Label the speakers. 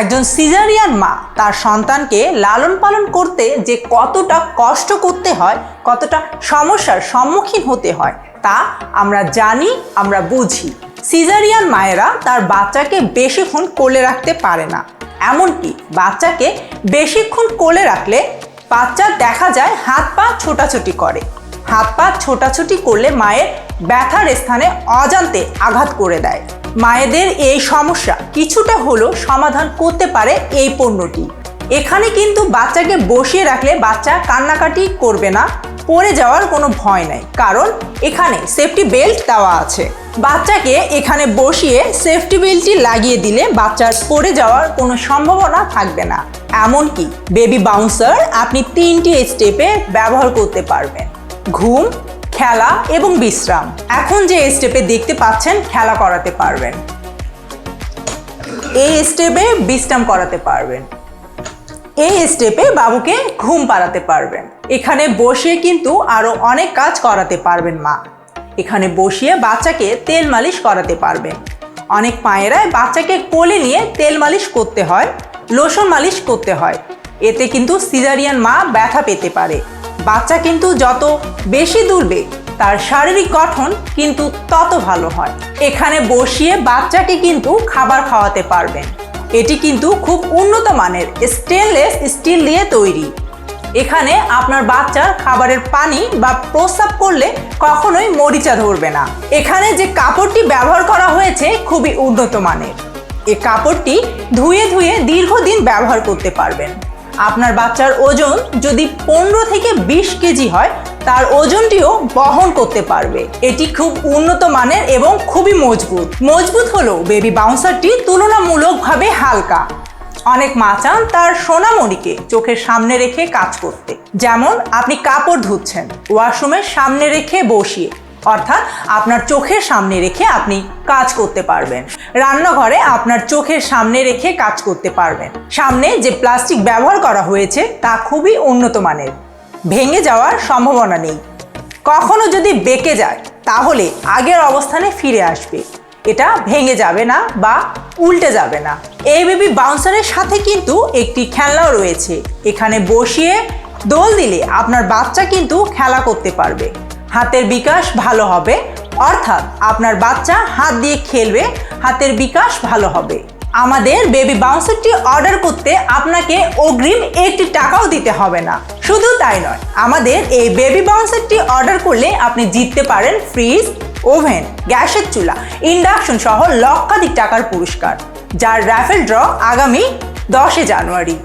Speaker 1: একজন সিজারিয়ান মা, তার সন্তানকে লালন পালন করতে যে কতটা কষ্ট করতে হয়, কতটা সমস্যার সম্মুখীন হতে হয়, তা আমরা জানি, আমরা বুঝি। সিজারিয়ান মায়েরা তার বাচ্চাকে বেশিক্ষণ কোলে রাখতে পারে না। এমনকি বাচ্চাকে বেশিক্ষণ কোলে রাখলে বাচ্চা দেখা যায় হাত পা ছোটাছুটি করে। হাত পা ছোটাছুটি করলে মায়ের ব্যথার স্থানে অজান্তে আঘাত করে দেয়। মায়েদের এই সমস্যা কিছুটা হলেও সমাধান করতে পারে এই পণ্যটি। এখানে কিন্তু বাচ্চাকে বসিয়ে রাখলে বাচ্চা কান্নাকাটি করবে না, পড়ে যাওয়ার কোনো ভয় নাই, কারণ এখানে সেফটি বেল্ট দেওয়া আছে। বাচ্চাকে এখানে বসিয়ে সেফটি বেল্টটি লাগিয়ে দিলে বাচ্চার পড়ে যাওয়ার কোনো সম্ভাবনা থাকবে না। এমনকি বেবি বাউন্সার আপনি তিনটি স্টেপে ব্যবহার করতে পারবেন। ঘুম খেলা এবং বিশ্রাম। এখন যে স্টেপে দেখতে পাচ্ছেন, খেলা করাতে পারবেন। এই স্টেপে বিশ্রাম করাতে পারবেন। এই স্টেপে বাবুকে ঘুম পাড়াতে পারবেন। এখানে বসিয়ে কিন্তু আরও অনেক কাজ করাতে পারবেন মা। এখানে বসিয়ে বাচ্চাকে তেল মালিশ করাতে পারবেন। অনেক পায়েরায় বাচ্চাকে কোলে নিয়ে তেল মালিশ করতে হয়, লোশন মালিশ করতে হয়। এতে কিন্তু সিজারিয়ান মা ব্যথা পেতে পারে। বাচ্চা কিন্তু যত বেশি দুলবে, তার শারীরিক গঠন কিন্তু তত ভালো হয়। এখানে বসিয়ে বাচ্চাকে কিন্তু খাবার খাওয়াতে পারবেন। এটি কিন্তু খুব উন্নত মানের স্টেনলেস স্টিল দিয়ে তৈরি। এখানে আপনার বাচ্চার খাবারের পানি বা প্রস্রাব করলে কখনোই মরিচা ধরবে না। এখানে যে কাপড়টি ব্যবহার করা হয়েছে খুবই উন্নত মানের। এই কাপড়টি ধুয়ে ধুয়ে দীর্ঘদিন ব্যবহার করতে পারবেন। আপনার বাচ্চার ওজন যদি পনেরো থেকে বিশ কেজি হয়, তার ওজনটিও বহন করতে পারবে। এটি খুব উন্নত মানের এবং খুবই মজবুত। মজবুত হলেও বেবি বাউন্সারটি তুলনামূলকভাবে হালকা। অনেক মা চান তার সোনামণিকে চোখের সামনে রেখে কাজ করতে। যেমন আপনি কাপড় ধুচ্ছেন ওয়াশরুমের সামনে রেখে বসিয়ে। অর্থাৎ আপনার চোখের সামনে রেখে আপনি কাজ করতে পারবেন। রান্নাঘরে আপনার চোখের সামনে রেখে কাজ করতে পারবেন। সামনে যে প্লাস্টিক ব্যবহার করা হয়েছে, তা খুবই উন্নত মানের। ভেঙে যাওয়ার সম্ভাবনা নেই। কখনো যদি বেঁকে যায়, তাহলে আগের অবস্থানে ফিরে আসবে। এটা ভেঙে যাবে না বা উল্টে যাবে না। এই বেবি বাউন্সারের সাথে কিন্তু একটি খেলনাও রয়েছে। এখানে বসিয়ে দোল দিলে আপনার বাচ্চা কিন্তু খেলা করতে পারবে। হাতের বিকাশ ভালো হবে। অর্থাৎ আপনার বাচ্চা হাত দিয়ে খেলবে, হাতের বিকাশ ভালো হবে। আমাদের বেবি বাউন্সারটি অর্ডার করতে আপনাকে অগ্রিম একটি টাকাও দিতে হবে না। শুধু তাই নয়, আমাদের এই বেবি বাউন্সারটি অর্ডার করলে আপনি জিততে পারেন ফ্রিজ ওভেন গ্যাসের চুলা ইন্ডাকশন সহ লক্ষাধিক টাকার পুরস্কার, যার র্যাফেল ড্র আগামী দশে জানুয়ারি।